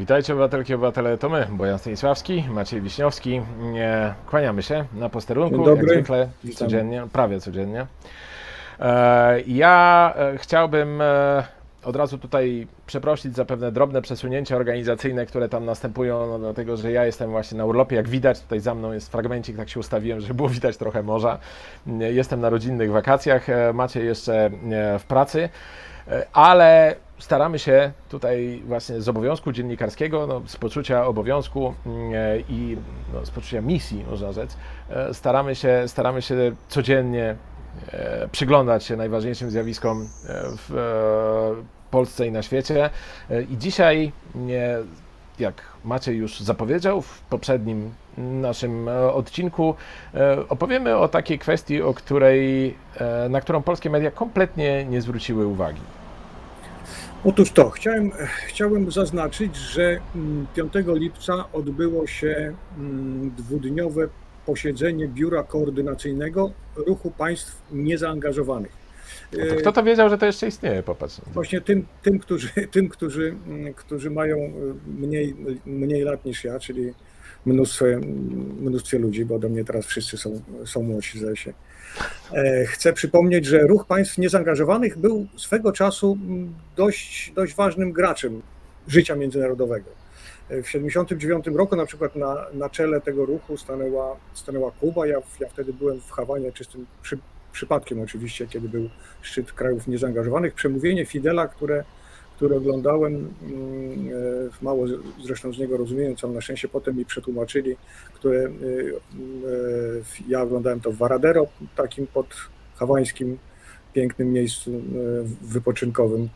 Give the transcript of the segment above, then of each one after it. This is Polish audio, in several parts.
Witajcie obywatelki, obywatele, to my, Bojan Stanisławski, Maciej Wiśniowski. Kłaniamy się na posterunku, jak zwykle, Witamy. codziennie, prawie codziennie. E, ja e, chciałbym e, od razu tutaj przeprosić za pewne drobne przesunięcia organizacyjne, które tam następują, no, dlatego że ja jestem właśnie na urlopie, jak widać, tutaj za mną jest fragmencik, tak się ustawiłem, żeby było widać trochę morza. Jestem na rodzinnych wakacjach, e, Maciej jeszcze w pracy. Ale staramy się tutaj właśnie z obowiązku dziennikarskiego, no, z poczucia obowiązku mm, e, i no, z poczucia misji, można rzec, e, staramy się, staramy się codziennie e, przyglądać się najważniejszym zjawiskom w Polsce i na świecie. I dzisiaj, jak Maciej już zapowiedział w poprzednim naszym odcinku, opowiemy o takiej kwestii, o której, na którą polskie media kompletnie nie zwróciły uwagi. Otóż to, chciałem, chciałem zaznaczyć, że mm, 5 lipca odbyło się mm, dwudniowe posiedzenie Biura Koordynacyjnego Ruchu Państw Niezaangażowanych. No to kto to wiedział, że to jeszcze istnieje? Popatrz. Właśnie tym, tym, którzy, tym którzy, mm, którzy mają e, mniej, mniej lat niż ja, czyli mnóstwie, mnóstwie ludzi, bo do mnie teraz wszyscy są, są młodsi, zdaje się. E, Chcę przypomnieć, że Ruch Państw Niezaangażowanych był swego czasu mm, dość, dość ważnym graczem życia międzynarodowego. E, W 1979 roku na przykład na, na czele tego ruchu stanęła, stanęła Kuba. Ja, ja wtedy byłem w Hawanie, czystym przy, przypadkiem oczywiście, kiedy był szczyt krajów niezaangażowanych. Przemówienie Fidela, które, które oglądałem, mm, e, mało zresztą z niego rozumiem, co na szczęście potem mi przetłumaczyli, które e, e, ja oglądałem to w Varadero, takim pod hawańskim pięknym miejscu e, wypoczynkowym.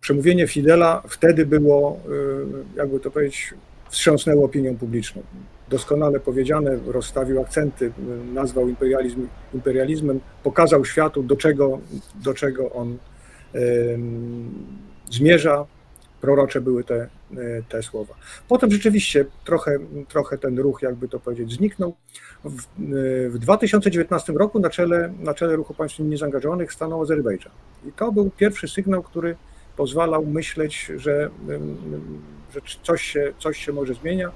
Przemówienie Fidela wtedy było, jakby to powiedzieć, wstrząsnęło opinią publiczną. Doskonale powiedziane, rozstawił akcenty, nazwał imperializm imperializmem, pokazał światu, do czego, do czego on zmierza. Prorocze były te, e, te słowa. Potem rzeczywiście trochę, trochę ten ruch, jakby to powiedzieć, zniknął. W, e, w 2019 roku na czele, na czele ruchu państw niezaangażowanych stanął Azerbejdżan. I to był pierwszy sygnał, który pozwalał myśleć, że, że coś, się, coś się może zmienia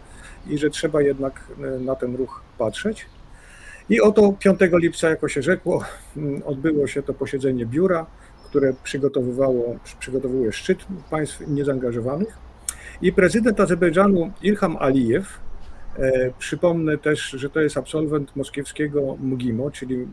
i że trzeba jednak e, na ten ruch patrzeć. I oto 5 lipca, jako się rzekło, m, odbyło się to posiedzenie biura, które przygotowywało, przygotowuje szczyt państw niezaangażowanych. I prezydent Azerbejdżanu Ilham Alijew, e, przypomnę też, że to jest absolwent moskiewskiego MGIMO, czyli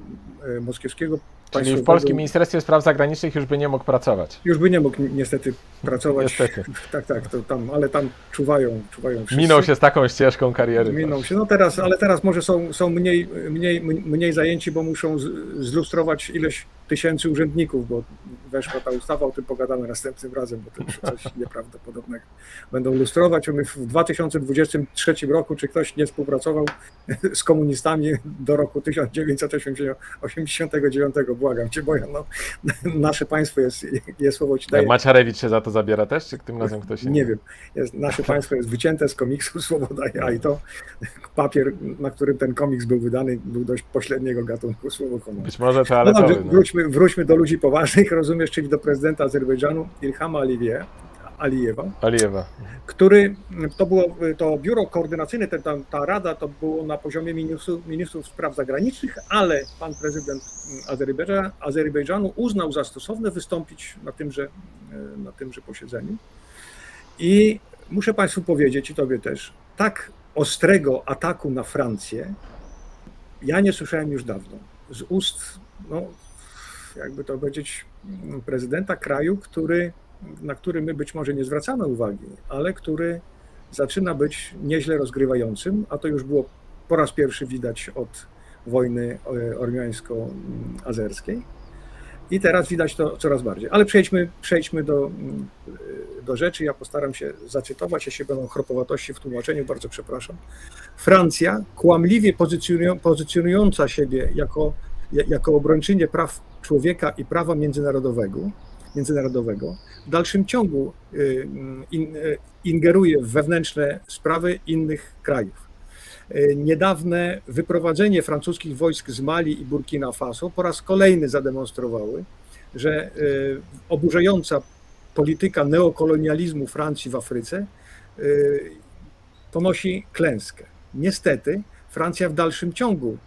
e, moskiewskiego Czyli w Polskim Ministerstwie Spraw Zagranicznych już by nie mógł pracować. Już by nie mógł ni- niestety pracować. Niestety. Tak, tak, to tam, ale tam czuwają, czuwają wszyscy. Minął się z taką ścieżką kariery. Minął się. No teraz, ale teraz może są, są mniej, mniej, mniej zajęci, bo muszą zlustrować ileś tysięcy urzędników, bo weszła ta ustawa, o tym pogadamy następnym razem, bo to już coś nieprawdopodobnego. Będą lustrować. My w 2023 roku, czy ktoś nie współpracował z komunistami do roku 1989, błagam cię, Bojan, no, nasze państwo jest, jest słowo ci daje. Maciarewicz się za to zabiera też, czy tym razem ktoś inny? Nie wiem. Jest, nasze państwo jest wycięte z komiksu Słoboda, a i to papier, na którym ten komiks był wydany, był dość pośredniego gatunku słowo honoru. Być może No toaletowy. dobrze, No wróćmy, wróćmy do ludzi poważnych, rozumiesz, czyli do prezydenta Azerbejdżanu Ilhama Aliwie, Alijewa, Alijewa. który to było to biuro koordynacyjne, ta, ta, rada to było na poziomie ministrów, ministrów spraw zagranicznych, ale pan prezydent Azerbejdża, Azerbejdżanu uznał za stosowne wystąpić na tymże, na tymże posiedzeniu. I muszę Państwu powiedzieć, i Tobie też, tak ostrego ataku na Francję ja nie słyszałem już dawno. Z ust, no, jakby to powiedzieć, prezydenta kraju, który, na który my być może nie zwracamy uwagi, ale który zaczyna być nieźle rozgrywającym, a to już było po raz pierwszy widać od wojny e, ormiańsko-azerskiej. I teraz widać to coraz bardziej. Ale przejdźmy, przejdźmy do, mm, do rzeczy. Ja postaram się zacytować, jeśli będą chropowatości w tłumaczeniu, bardzo przepraszam. Francja, kłamliwie pozycjonują- pozycjonująca siebie jako, jako obrończynię praw człowieka i prawa międzynarodowego, międzynarodowego w dalszym ciągu y, in, y, ingeruje w wewnętrzne sprawy innych krajów. Y, Niedawne wyprowadzenie francuskich wojsk z Mali i Burkina Faso po raz kolejny zademonstrowały, że y, oburzająca polityka neokolonializmu Francji w Afryce y, ponosi klęskę. Niestety Francja w dalszym ciągu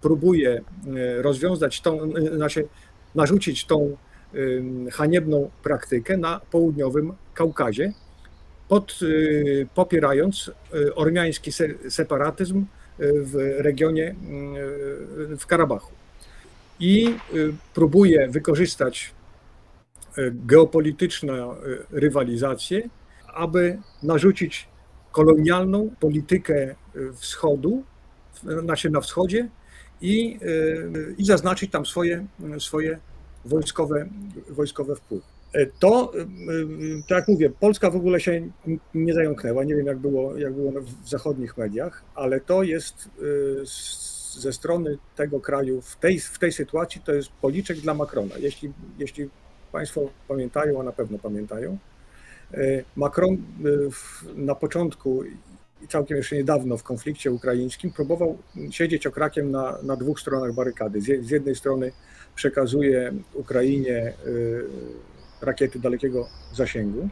próbuje y, rozwiązać tą, znaczy narzucić tą y, haniebną praktykę na południowym Kaukazie, pod, y, popierając ormiański se, separatyzm w regionie w Karabachu. I próbuje wykorzystać geopolityczną rywalizację, aby narzucić kolonialną politykę wschodu, znaczy na wschodzie i, y, i zaznaczyć tam swoje, swoje wojskowe, wojskowe wpływy. E, To, y, y, tak jak mówię, Polska w ogóle się nie zająknęła. Nie wiem, jak było, jak było w zachodnich mediach, ale to jest ze strony tego kraju w tej, w tej sytuacji to jest policzek dla Macrona. Jeśli, jeśli Państwo pamiętają, a na pewno pamiętają, Macron na początku całkiem jeszcze niedawno w konflikcie ukraińskim próbował siedzieć okrakiem na, na dwóch stronach barykady. Z, je- z jednej strony przekazuje Ukrainie y, rakiety dalekiego zasięgu.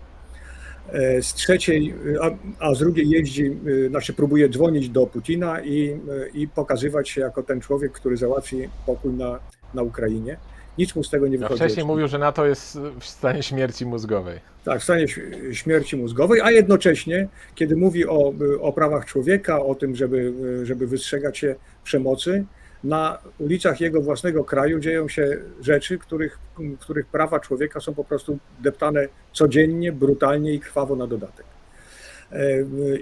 E, Z trzeciej, y, a, a z drugiej jeździ, y, znaczy próbuje dzwonić do Putina i, y, i pokazywać się jako ten człowiek, który załatwi pokój na, na Ukrainie. Nic mu z tego nie wychodzi. wcześniej mówił, że NATO jest w stanie śmierci mózgowej. Tak, w stanie śmierci mózgowej, a jednocześnie, kiedy mówi o, o prawach człowieka, o tym, żeby, żeby wystrzegać się przemocy, na ulicach jego własnego kraju dzieją się rzeczy, których, których prawa człowieka są po prostu deptane codziennie, brutalnie i krwawo na dodatek. E,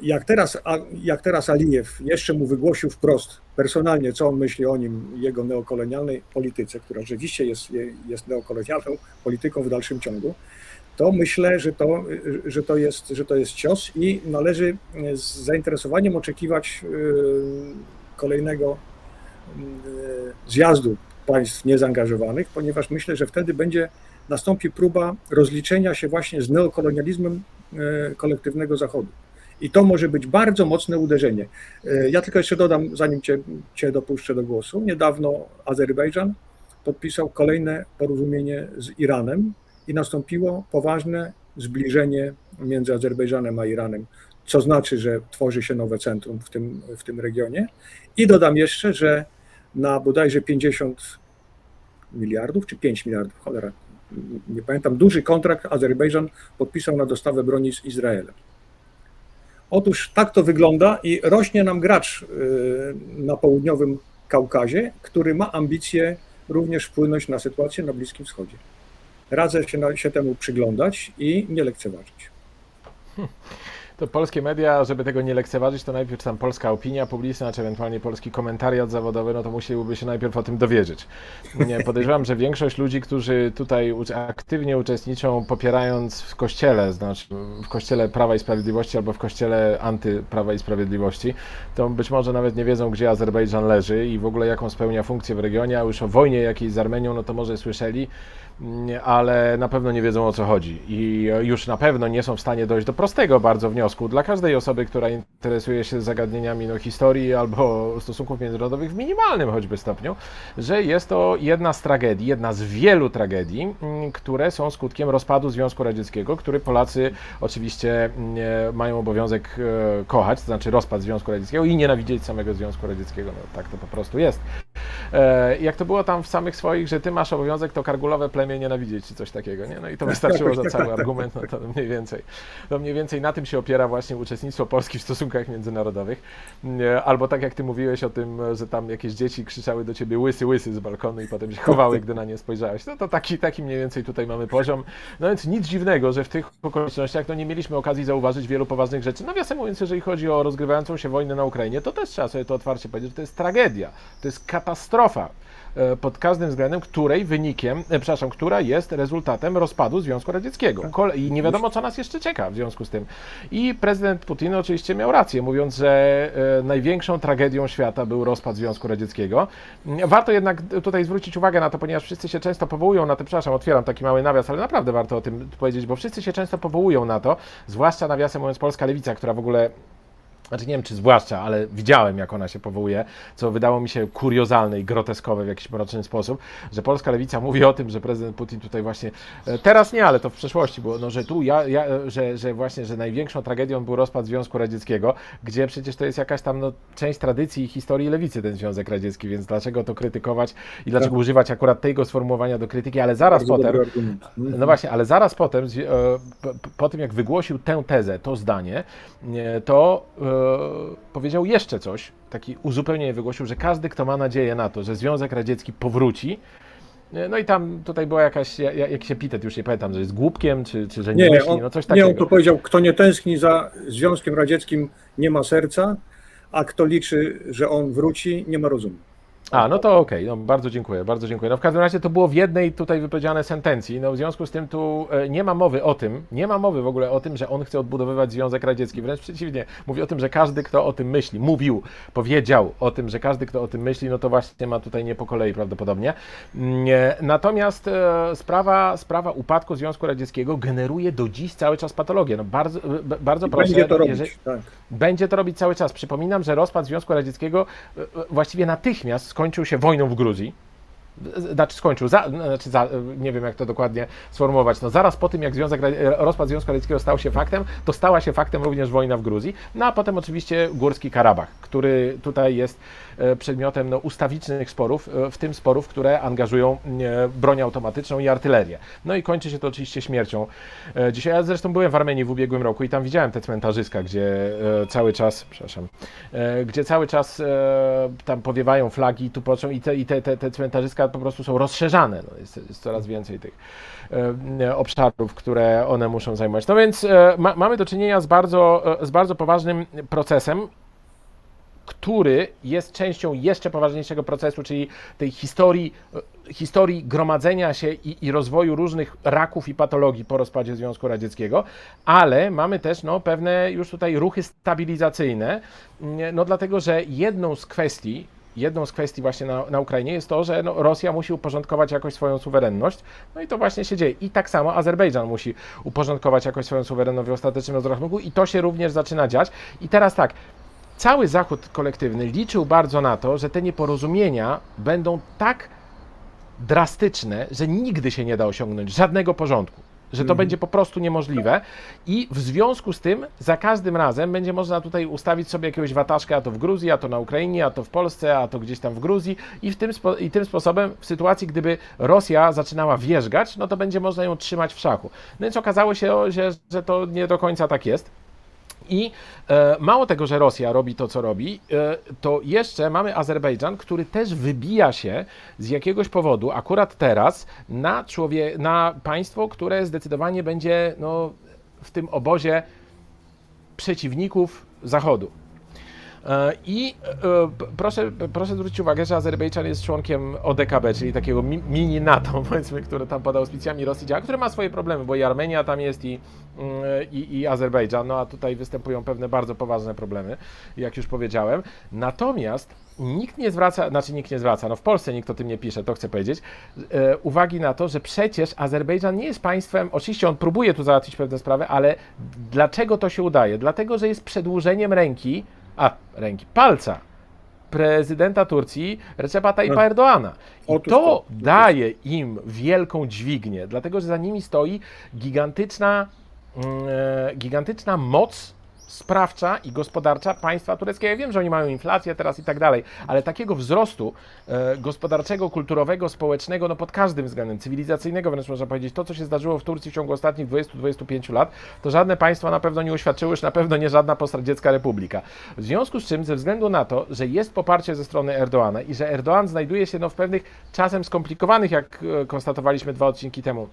Jak teraz, jak teraz Alijew jeszcze mu wygłosił wprost personalnie, co on myśli o nim, jego neokolonialnej polityce, która rzeczywiście jest, jest neokolonialną polityką w dalszym ciągu, to myślę, że to, że, to jest, że to jest cios i należy z zainteresowaniem oczekiwać y, kolejnego y, zjazdu państw niezaangażowanych, ponieważ myślę, że wtedy będzie nastąpi próba rozliczenia się właśnie z neokolonializmem kolektywnego Zachodu. I to może być bardzo mocne uderzenie. Y, Ja tylko jeszcze dodam, zanim cię, cię dopuszczę do głosu, niedawno Azerbejdżan podpisał kolejne porozumienie z Iranem, i nastąpiło poważne zbliżenie między Azerbejdżanem a Iranem, co znaczy, że tworzy się nowe centrum w tym, w tym regionie. I dodam jeszcze, że na bodajże 50 miliardów czy 5 miliardów, cholera, nie pamiętam, duży kontrakt Azerbejdżan podpisał na dostawę broni z Izraelem. Otóż tak to wygląda i rośnie nam gracz y, na południowym Kaukazie, który ma ambicje również wpłynąć na sytuację na Bliskim Wschodzie. Radzę się, się temu przyglądać i nie lekceważyć. To polskie media, żeby tego nie lekceważyć, to najpierw tam polska opinia publiczna, czy ewentualnie polski komentariat zawodowy, no to musieliby się najpierw o tym dowiedzieć. Nie, podejrzewam, że większość ludzi, którzy tutaj aktywnie uczestniczą, popierając w kościele, znaczy w kościele Prawa i Sprawiedliwości albo w kościele antyprawa i Sprawiedliwości, to być może nawet nie wiedzą, gdzie Azerbejdżan leży i w ogóle jaką spełnia funkcję w regionie, a już o wojnie jakiejś z Armenią, no to może słyszeli, ale na pewno nie wiedzą o co chodzi i już na pewno nie są w stanie dojść do prostego bardzo wniosku dla każdej osoby, która interesuje się zagadnieniami no, historii albo stosunków międzynarodowych w minimalnym choćby stopniu, że jest to jedna z tragedii, jedna z wielu tragedii, mm, które są skutkiem rozpadu Związku Radzieckiego, który Polacy oczywiście mm, e, mają obowiązek e, kochać, to znaczy rozpad Związku Radzieckiego i nienawidzieć samego Związku Radzieckiego. No, tak to po prostu jest. E, jak to było tam w samych swoich, że ty masz obowiązek to kargulowe plemię nienawidzieć, czy coś takiego, nie? No i to wystarczyło za cały argument, no to mniej więcej. To mniej więcej na tym się opiera właśnie uczestnictwo Polski w stosunkach międzynarodowych. Nie, Albo tak jak ty mówiłeś o tym, że tam jakieś dzieci krzyczały do ciebie łysy, łysy z balkonu i potem się chowały, gdy na nie spojrzałeś. No to taki, taki mniej więcej tutaj mamy poziom. No więc nic dziwnego, że w tych okolicznościach no nie mieliśmy okazji zauważyć wielu poważnych rzeczy. Nawiasem mówiąc, jeżeli chodzi o rozgrywającą się wojnę na Ukrainie, to też trzeba sobie to otwarcie powiedzieć, że to jest tragedia, to jest katastrofa e, pod każdym względem, której wynikiem, e, przepraszam, która jest rezultatem rozpadu Związku Radzieckiego. Kole- I nie wiadomo, co nas jeszcze czeka w związku z tym. I prezydent Putin oczywiście miał rację, mówiąc, że e, największą tragedią świata był rozpad Związku Radzieckiego. Warto jednak tutaj zwrócić uwagę na to, ponieważ wszyscy się często powołują na to, przepraszam, otwieram taki mały nawias, ale naprawdę warto o tym powiedzieć, bo wszyscy się często powołują na to, zwłaszcza nawiasem mówiąc polska lewica, która w ogóle znaczy nie wiem czy zwłaszcza, ale widziałem jak ona się powołuje, co wydało mi się kuriozalne i groteskowe w jakiś mroczny sposób, że polska lewica mówi o tym, że prezydent Putin tutaj właśnie, e, teraz nie, ale to w przeszłości było, no, że tu ja, ja e, że, że właśnie, że największą tragedią był rozpad Związku Radzieckiego, gdzie przecież to jest jakaś tam no, część tradycji i historii lewicy ten Związek Radziecki, więc dlaczego to krytykować i dlaczego używać akurat tego sformułowania do krytyki, ale zaraz Bardzo potem. Mhm. no właśnie, ale zaraz potem, e, p- p- po tym jak wygłosił tę tezę, to zdanie, nie, to e, powiedział jeszcze coś, taki uzupełnienie wygłosił, że każdy, kto ma nadzieję na to, że Związek Radziecki powróci, nie, no i tam tutaj była jakaś, ja- ja- jakiś epitet, już nie pamiętam, że jest głupkiem, czy, czy że nie, Nie, myśli, on, no coś nie, takiego. on to powiedział, kto nie tęskni za Związkiem Radzieckim, nie ma serca, a kto liczy, że on wróci, nie ma rozumu. A, no to okej, no bardzo dziękuję, bardzo dziękuję. No w każdym razie to było w jednej tutaj wypowiedziane sentencji, no w związku z tym tu e, nie ma mowy o tym, nie ma mowy w ogóle o tym, że on chce odbudowywać Związek Radziecki, wręcz przeciwnie, mówi o tym, że każdy, kto o tym myśli, mówił, powiedział o tym, że każdy, kto o tym myśli, no to właśnie ma tutaj nie po kolei prawdopodobnie. Nie. Natomiast e, sprawa, sprawa upadku Związku Radzieckiego generuje do dziś cały czas patologię, no bardzo, b- bardzo I proszę. będzie to robić, jeżeli- tak. będzie to robić cały czas. Przypominam, że rozpad Związku Radzieckiego e, e, właściwie natychmiast skończył się wojną w Gruzji. Znaczy skończył, za, znaczy za, nie wiem jak to dokładnie sformułować, no zaraz po tym jak Związek, rozpad Związku Radzieckiego stał się faktem, to stała się faktem również wojna w Gruzji, no a potem oczywiście Górski Karabach, który tutaj jest przedmiotem no, ustawicznych sporów, e, w tym sporów, które angażują e, broń automatyczną i artylerię. No i kończy się to oczywiście śmiercią. E, Dzisiaj ja zresztą byłem w Armenii w ubiegłym roku i tam widziałem te cmentarzyska, gdzie e, cały czas, przepraszam, e, gdzie cały czas e, tam powiewają flagi, tu począ i te, i te, te, te cmentarzyska po prostu są rozszerzane. No, jest, jest coraz więcej tych e, obszarów, które one muszą zajmować. No więc e, ma, mamy do czynienia z bardzo, e, z bardzo poważnym procesem, który jest częścią jeszcze poważniejszego procesu, czyli tej historii, e, historii gromadzenia się i, i rozwoju różnych raków i patologii po rozpadzie Związku Radzieckiego, ale mamy też no, pewne już tutaj ruchy stabilizacyjne, mm, no dlatego, że jedną z kwestii, jedną z kwestii właśnie na, na Ukrainie jest to, że no, Rosja musi uporządkować jakoś swoją suwerenność, no i to właśnie się dzieje. I tak samo Azerbejdżan musi uporządkować jakoś swoją suwerenność w ostatecznym rozrachunku i to się również zaczyna dziać. I teraz tak, cały Zachód kolektywny liczył bardzo na to, że te nieporozumienia będą tak drastyczne, że nigdy się nie da osiągnąć żadnego porządku. Że to będzie po prostu niemożliwe i w związku z tym za każdym razem będzie można tutaj ustawić sobie jakiegoś wataszka, a to w Gruzji, a to na Ukrainie, a to w Polsce, a to gdzieś tam w Gruzji i, w tym, spo, i tym sposobem w sytuacji, gdyby Rosja zaczynała wierzgać, no to będzie można ją trzymać w szachu. No więc okazało się, że, że to nie do końca tak jest. I e, mało tego, że Rosja robi to, co robi, e, to jeszcze mamy Azerbejdżan, który też wybija się z jakiegoś powodu, akurat teraz, na, człowie- na państwo, które zdecydowanie będzie no, w tym obozie przeciwników Zachodu. E, I e, proszę, proszę zwrócić uwagę, że Azerbejdżan jest członkiem ODKB, czyli takiego mi- mini NATO, powiedzmy, które tam pod auspicjami Rosji działa, które ma swoje problemy, bo i Armenia tam jest i, mm, i, i Azerbejdżan, no a tutaj występują pewne bardzo poważne problemy, jak już powiedziałem. Natomiast nikt nie zwraca, znaczy nikt nie zwraca, no w Polsce nikt o tym nie pisze, to chcę powiedzieć, e, uwagi na to, że przecież Azerbejdżan nie jest państwem, oczywiście on próbuje tu załatwić pewne sprawy, ale dlaczego to się udaje? Dlatego, że jest przedłużeniem ręki, a ręki, palca prezydenta Turcji Recepa Tayyipa No. Erdoana. I to. daje im wielką dźwignię, dlatego że za nimi stoi gigantyczna, mm, e, gigantyczna moc sprawcza i gospodarcza państwa tureckiego. Ja wiem, że oni mają inflację teraz i tak dalej, ale takiego wzrostu e, gospodarczego, kulturowego, społecznego, no pod każdym względem, cywilizacyjnego wręcz można powiedzieć, to co się zdarzyło w Turcji w ciągu ostatnich 20-25 lat, to żadne państwo na pewno nie uświadczyły, już na pewno nie żadna postradziecka republika. W związku z czym, ze względu na to, że jest poparcie ze strony Erdoana i że Erdoğan znajduje się no, w pewnych czasem skomplikowanych, jak e, konstatowaliśmy dwa odcinki temu,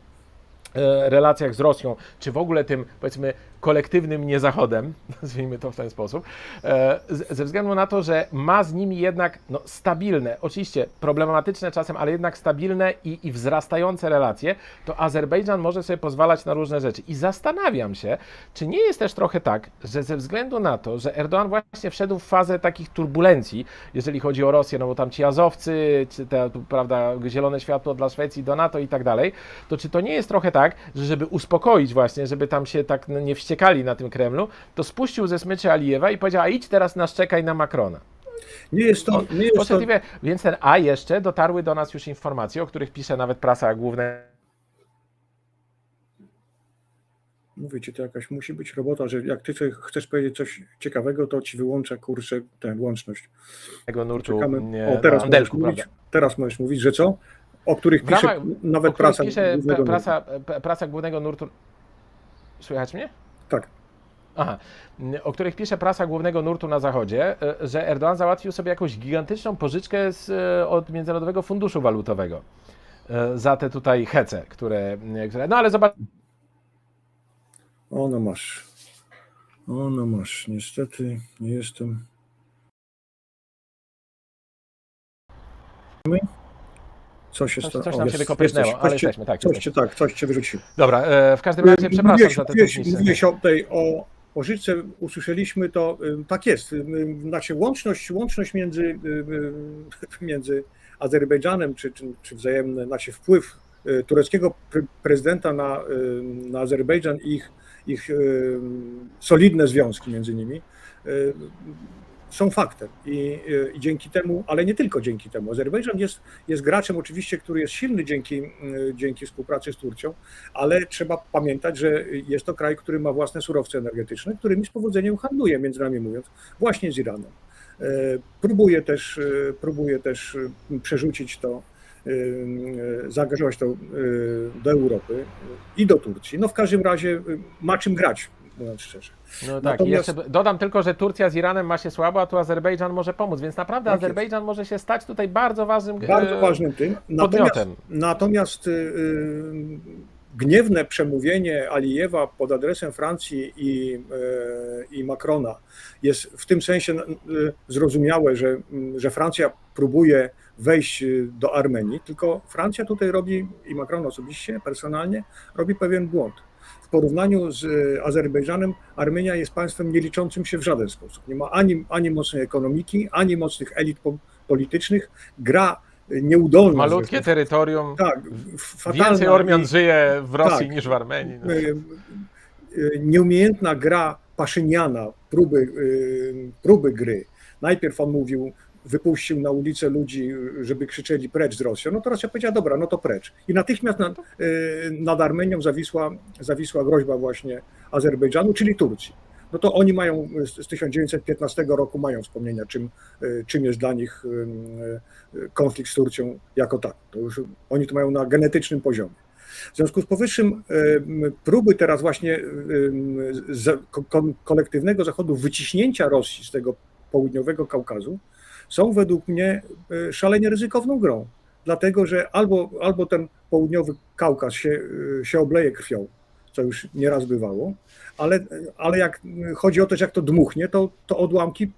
relacjach z Rosją, czy w ogóle tym, powiedzmy, kolektywnym niezachodem, nazwijmy to w ten sposób, e, ze względu na to, że ma z nimi jednak no, stabilne, oczywiście problematyczne czasem, ale jednak stabilne i, i wzrastające relacje, to Azerbejdżan może sobie pozwalać na różne rzeczy. I zastanawiam się, czy nie jest też trochę tak, że ze względu na to, że Erdoğan właśnie wszedł w fazę takich turbulencji, jeżeli chodzi o Rosję, no bo tam ci Azowcy, czy te, prawda, zielone światło dla Szwecji, do NATO i tak dalej, to czy to nie jest trochę tak, tak, że żeby uspokoić właśnie, żeby tam się tak nie wściekali na tym Kremlu, to spuścił ze smyczy Alijewa i powiedział, a idź teraz naszczekaj na Macrona. Nie jest to, nie jest to, Poszedł wie- Więc ten, a jeszcze dotarły do nas już informacje, o których pisze nawet prasa główna mówię ci, to jakaś musi być robota, że jak ty chcesz powiedzieć coś ciekawego, to ci wyłącza, kurczę, tę łączność. tego nurtu Czekamy. nie, O, teraz możesz, mówić, teraz możesz mówić, że co? O których pisze ramach- nawet o pisze głównego głównego nurtu. Słychać mnie? Tak. Aha, o których pisze prasa głównego nurtu na zachodzie, e, że Erdoğan załatwił sobie jakąś gigantyczną pożyczkę z, e, od Międzynarodowego Funduszu Walutowego e, za te tutaj hece, które, które. No ale zobacz, Ono masz. Ono masz. Niestety nie jestem. Co się coś, stało? coś nam się wykopysnęło, jesteś, ale coś jesteśmy, tak. Coś jesteśmy. cię, tak, coś cię wyrzuciło. Dobra, e, w każdym razie przepraszam mówiłeś, za te mówiłeś, techniczne. mówiłeś o tej o pożyczce, usłyszeliśmy to, tak jest. Znaczy łączność, łączność między, między Azerbejdżanem, czy, czy, czy wzajemny znaczy wpływ y, tureckiego pre- prezydenta na, na Azerbejdżan i ich, ich solidne związki między nimi y, są faktem. I, y, I dzięki temu, ale nie tylko dzięki temu. Azerbejdżan jest, jest graczem oczywiście, który jest silny dzięki, y, dzięki współpracy z Turcją, ale trzeba pamiętać, że jest to kraj, który ma własne surowce energetyczne, którymi z powodzeniem handluje, między nami mówiąc, właśnie z Iranem. E, Próbuje też, e, próbuje też e, przerzucić to, zaangażować to do Europy i do Turcji. No w każdym razie ma czym grać, mówiąc szczerze. No tak, Natomiast- i jeszcze dodam tylko, że Turcja z Iranem ma się słabo, a tu Azerbejdżan może pomóc, więc naprawdę Tak jest. Azerbejdżan może się stać tutaj bardzo ważnym Bardzo e, ważnym tym. Natomiast, podmiotem. natomiast y, y, gniewne przemówienie Alijewa pod adresem Francji i, y, i Macrona jest w tym sensie zrozumiałe, że, że Francja próbuje wejść do Armenii, tylko Francja tutaj robi, i Macron osobiście, personalnie, robi pewien błąd. W porównaniu z y, Azerbejdżanem, Armenia jest państwem nie liczącym się w żaden sposób. Nie ma ani, ani mocnej ekonomiki, ani mocnych elit po, politycznych. Gra y, nieudolna. Malutkie zresztą. terytorium. Tak, fatalna Więcej Ormian żyje w Rosji Tak. niż w Armenii. No. y, nieumiejętna gra Paszyniana, próby, próby gry. Najpierw on mówił, wypuścił na ulicę ludzi, żeby krzyczeli precz z Rosją. No to Rosja powiedziała, dobra, no to precz. I natychmiast nad, y, nad Armenią zawisła, zawisła groźba właśnie Azerbejdżanu, czyli Turcji. No to oni mają z z 1915 roku mają wspomnienia, czym, y, czym jest dla nich y, konflikt z Turcją jako tak. To już oni to mają na genetycznym poziomie. W związku z powyższym próby teraz właśnie kolektywnego Zachodu wyciśnięcia Rosji z tego południowego Kaukazu są według mnie e, szalenie ryzykowną grą. Dlatego, że albo, albo ten południowy Kaukaz się, e, się obleje krwią, co już nieraz bywało, ale, ale jak chodzi o to, że jak to dmuchnie, to, to odłamki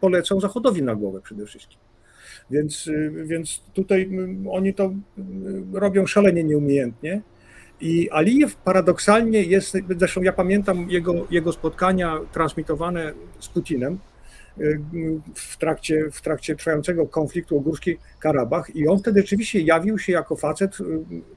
polecą Zachodowi na głowę przede wszystkim. Więc, y, więc tutaj oni to robią szalenie nieumiejętnie. I Alijew paradoksalnie jest, zresztą ja pamiętam jego, jego spotkania transmitowane z Putinem w trakcie, w trakcie trwającego konfliktu o Górski Karabach i on wtedy rzeczywiście jawił się jako facet, y,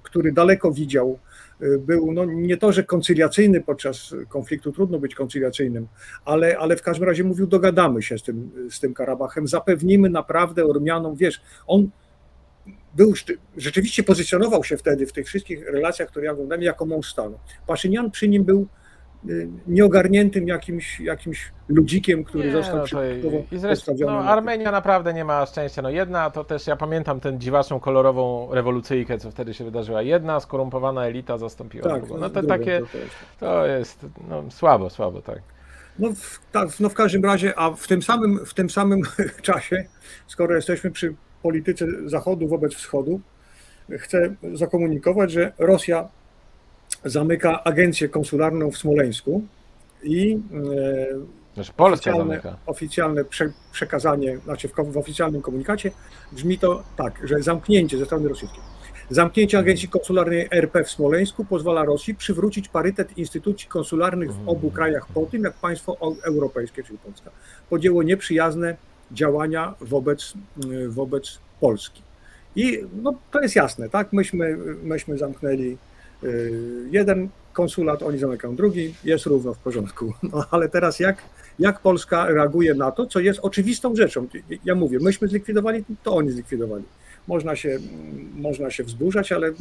który daleko widział, y, był no, nie to, że koncyliacyjny podczas konfliktu, trudno być koncyliacyjnym, ale, ale w każdym razie mówił, dogadamy się z tym, z tym Karabachem, zapewnimy naprawdę Ormianom, wiesz, on był, rzeczywiście pozycjonował się wtedy w tych wszystkich relacjach, które ja oglądałem, jako mąż stanu. Paszynian przy nim był nieogarniętym jakimś, jakimś ludzikiem, który Nie, został no to przypadkowo i, i zresztą no, Armenia naprawdę nie ma szczęścia. No jedna to też ja pamiętam tę dziwaczną kolorową rewolucyjkę, co wtedy się wydarzyła. Jedna skorumpowana elita zastąpiła Tak, drugą. No to drugą, takie, to jest. to jest no, słabo, słabo, tak. No w, tak, no w każdym razie, a w tym samym, w tym samym czasie, skoro jesteśmy przy polityce Zachodu wobec Wschodu, chcę zakomunikować, że Rosja zamyka agencję konsularną w Smoleńsku i Znaczy Polska oficjalne, oficjalne prze, przekazanie, znaczy w, w oficjalnym komunikacie brzmi to tak, że zamknięcie ze strony rosyjskiej. Zamknięcie agencji konsularnej RP w Smoleńsku pozwala Rosji przywrócić parytet instytucji konsularnych w obu krajach po tym, jak państwo europejskie, czyli Polska, podjęło nieprzyjazne działania wobec, wobec Polski. I no, to jest jasne, tak? Myśmy, myśmy zamknęli, jeden konsulat, oni zamykają drugi, jest równo w porządku. No ale teraz jak, jak Polska reaguje na to, co jest oczywistą rzeczą? Ja mówię, myśmy zlikwidowali, to oni zlikwidowali. Można się, można się wzburzać, ale,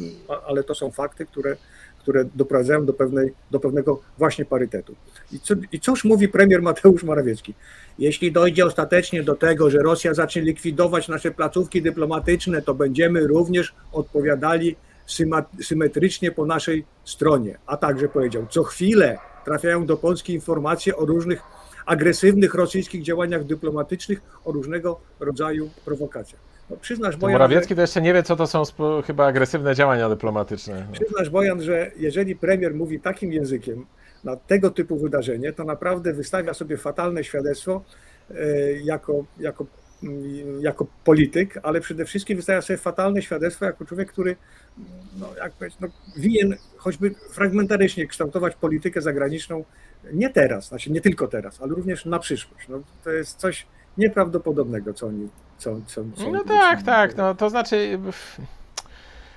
ale to są fakty, które, które doprowadzają do, pewnej, do pewnego właśnie parytetu. I, co, I cóż mówi premier Mateusz Morawiecki? Jeśli dojdzie ostatecznie do tego, że Rosja zacznie likwidować nasze placówki dyplomatyczne, to będziemy również odpowiadali symetrycznie po naszej stronie. A także powiedział, co chwilę trafiają do Polski informacje o różnych agresywnych rosyjskich działaniach dyplomatycznych, o różnego rodzaju prowokacjach. No, przyznasz, To Bojan, Morawiecki to jeszcze nie wie, co to są chyba agresywne działania dyplomatyczne. przyznasz, Bojan, że jeżeli premier mówi takim językiem na tego typu wydarzenie, to naprawdę wystawia sobie fatalne świadectwo e, jako, jako, jako polityk, ale przede wszystkim wystawia sobie fatalne świadectwo jako człowiek, który no, jak powiedzieć, no, winien choćby fragmentarycznie kształtować politykę zagraniczną nie teraz, znaczy nie tylko teraz, ale również na przyszłość. No, to jest coś nieprawdopodobnego, co oni. Co, co, co No tak, tak, no to znaczy.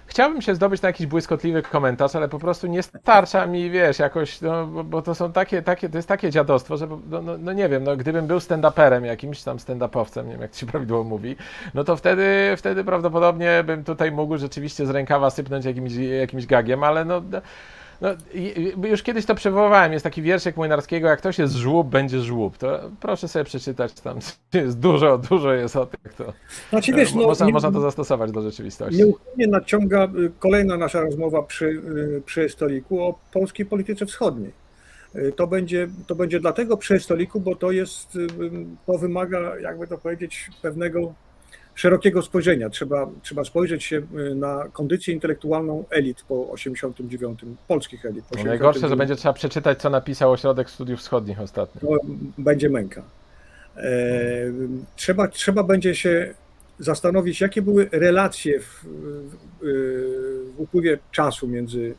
Chciałbym się zdobyć na jakiś błyskotliwy komentarz, ale po prostu nie starcza mi, wiesz, jakoś, no, bo, bo to są takie, takie, to jest takie dziadostwo, że no, no, no nie wiem, no gdybym był stand-uperem, jakimś tam stand-upowcem, nie wiem jak się prawidłowo mówi, no to wtedy, wtedy prawdopodobnie bym tutaj mógł rzeczywiście z rękawa sypnąć jakimś, jakimś gagiem, ale no, no, już kiedyś to przywoływałem, jest taki wierszyk Młynarskiego, jak ktoś jest żłób, będzie żłób, to proszę sobie przeczytać, tam jest dużo, dużo jest o tym, to... Znaczy, wiesz, no, można, nie- można to zastosować do rzeczywistości. Nieuchronnie nadciąga y, kolejna nasza rozmowa przy, y, przy stoliku o polskiej polityce wschodniej. Y, To będzie, to będzie dlatego przy stoliku, bo to jest, to wymaga, jakby to powiedzieć, pewnego szerokiego spojrzenia. Trzeba, trzeba spojrzeć się y, na kondycję intelektualną elit po 89, polskich elit. Po No najgorsze, że 89. będzie trzeba przeczytać, co napisał Ośrodek Studiów Wschodnich ostatnio. to będzie męka. E, Trzeba, trzeba będzie się zastanowić, jakie były relacje w, w, w upływie czasu między,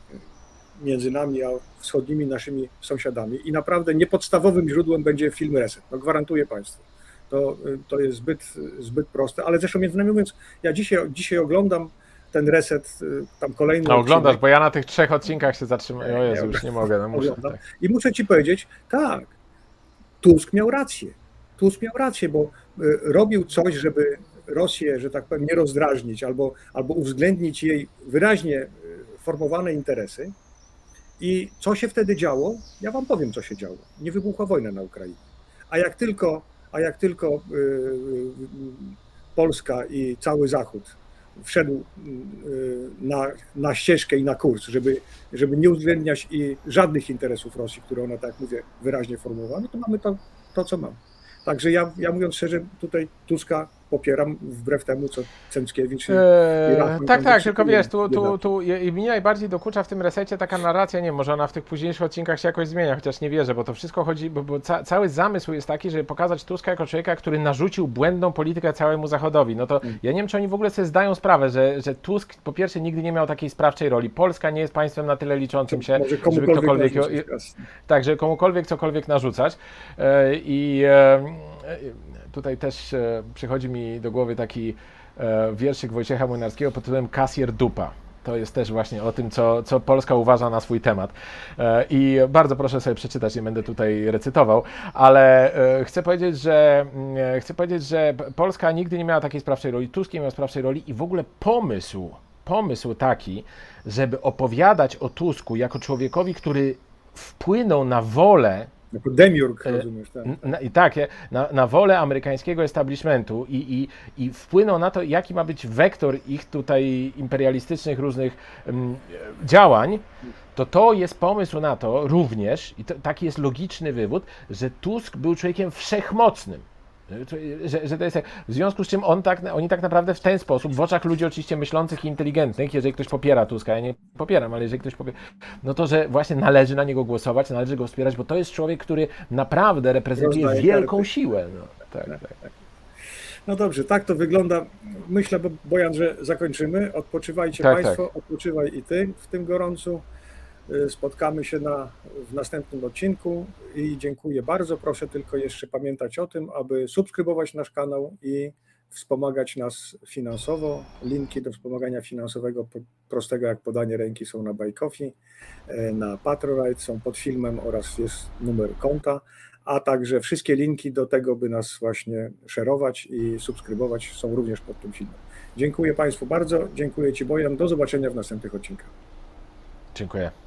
między nami a wschodnimi naszymi sąsiadami. I naprawdę niepodstawowym źródłem będzie film Reset. No gwarantuję Państwu. To, to jest zbyt, zbyt proste, ale zresztą między nami mówiąc, ja dzisiaj, dzisiaj oglądam ten reset, tam kolejny. No oglądasz, odcinek. bo ja na tych trzech odcinkach się zatrzymałem. O Jezu, nie już nie mogę, no muszę. Tak. I muszę ci powiedzieć, tak, Tusk miał rację. Tusk miał rację, bo y, robił coś, żeby Rosję, że tak powiem, nie rozdrażnić albo, albo uwzględnić jej wyraźnie y, formowane interesy. I co się wtedy działo? Ja wam powiem, co się działo. Nie wybuchła wojna na Ukrainie. A jak tylko, a jak tylko y, y, Polska i cały Zachód wszedł y, na, na ścieżkę i na kurs, żeby żeby nie uwzględniać i żadnych interesów Rosji, które ona, tak mówię, wyraźnie formułowała, no to mamy to, to co mamy. Także ja, ja mówiąc szczerze, tutaj Tuska popieram wbrew temu, co Cęckiewicz i, i Eee, Rafał tak, tak, tylko wiesz, tu, tu, tu i i mi najbardziej dokucza w tym resecie taka narracja, nie może ona w tych późniejszych odcinkach się jakoś zmienia, chociaż nie wierzę, bo to wszystko chodzi, bo, bo ca, cały zamysł jest taki, żeby pokazać Tuska jako człowieka, który narzucił błędną politykę całemu Zachodowi. No to Mm. ja nie wiem, czy oni w ogóle sobie zdają sprawę, że, że Tusk po pierwsze nigdy nie miał takiej sprawczej roli. Polska nie jest państwem na tyle liczącym się, żeby ktokolwiek... narzucić. Tak, żeby komukolwiek cokolwiek narzucać. E, I e, e, tutaj też e, przychodzi mi do głowy taki e, wierszyk Wojciecha Młynarskiego pod tytułem Kasjer Dupa. To jest też właśnie o tym, co, co Polska uważa na swój temat. E, I bardzo proszę sobie przeczytać, nie będę tutaj recytował, ale chcę powiedzieć, że mm, chcę powiedzieć, że Polska nigdy nie miała takiej sprawczej roli, Tusk nie miał sprawczej roli i w ogóle pomysł, pomysł taki, żeby opowiadać o Tusku jako człowiekowi, który wpłynął na wolę Jako demiurg, E, rozumiesz, tak? Na, I tak, je- na, na wolę amerykańskiego establishmentu i, i, i wpłynął na to, jaki ma być wektor ich tutaj imperialistycznych różnych mm, e, działań, to to jest pomysł na to również, i to, taki jest logiczny wywód, że Tusk był człowiekiem wszechmocnym. Że- Że, to jest, tak- w związku z czym on tak, oni tak naprawdę w ten sposób, w oczach ludzi oczywiście myślących i inteligentnych, jeżeli ktoś popiera Tuska, ja nie popieram, ale jeżeli ktoś popiera, no to, że właśnie należy na niego głosować, należy go wspierać, bo to jest człowiek, który naprawdę reprezentuje wielką siłę. No, tak, tak. No dobrze, tak to wygląda. Myślę, bo Bojan, że zakończymy. Odpoczywajcie Tak, Państwo, odpoczywaj i Ty w tym gorącu. Y, Spotkamy się na, w następnym odcinku i dziękuję bardzo. Proszę tylko jeszcze pamiętać o tym, aby subskrybować nasz kanał i wspomagać nas finansowo. Linki do wspomagania finansowego prostego jak podanie ręki są na Coffee, e, na Patronite są pod filmem oraz jest numer konta, a także wszystkie linki do tego, by nas właśnie szerować i subskrybować są również pod tym filmem. Dziękuję Państwu bardzo, dziękuję Ci Bojan, do zobaczenia w następnych odcinkach. Dziękuję.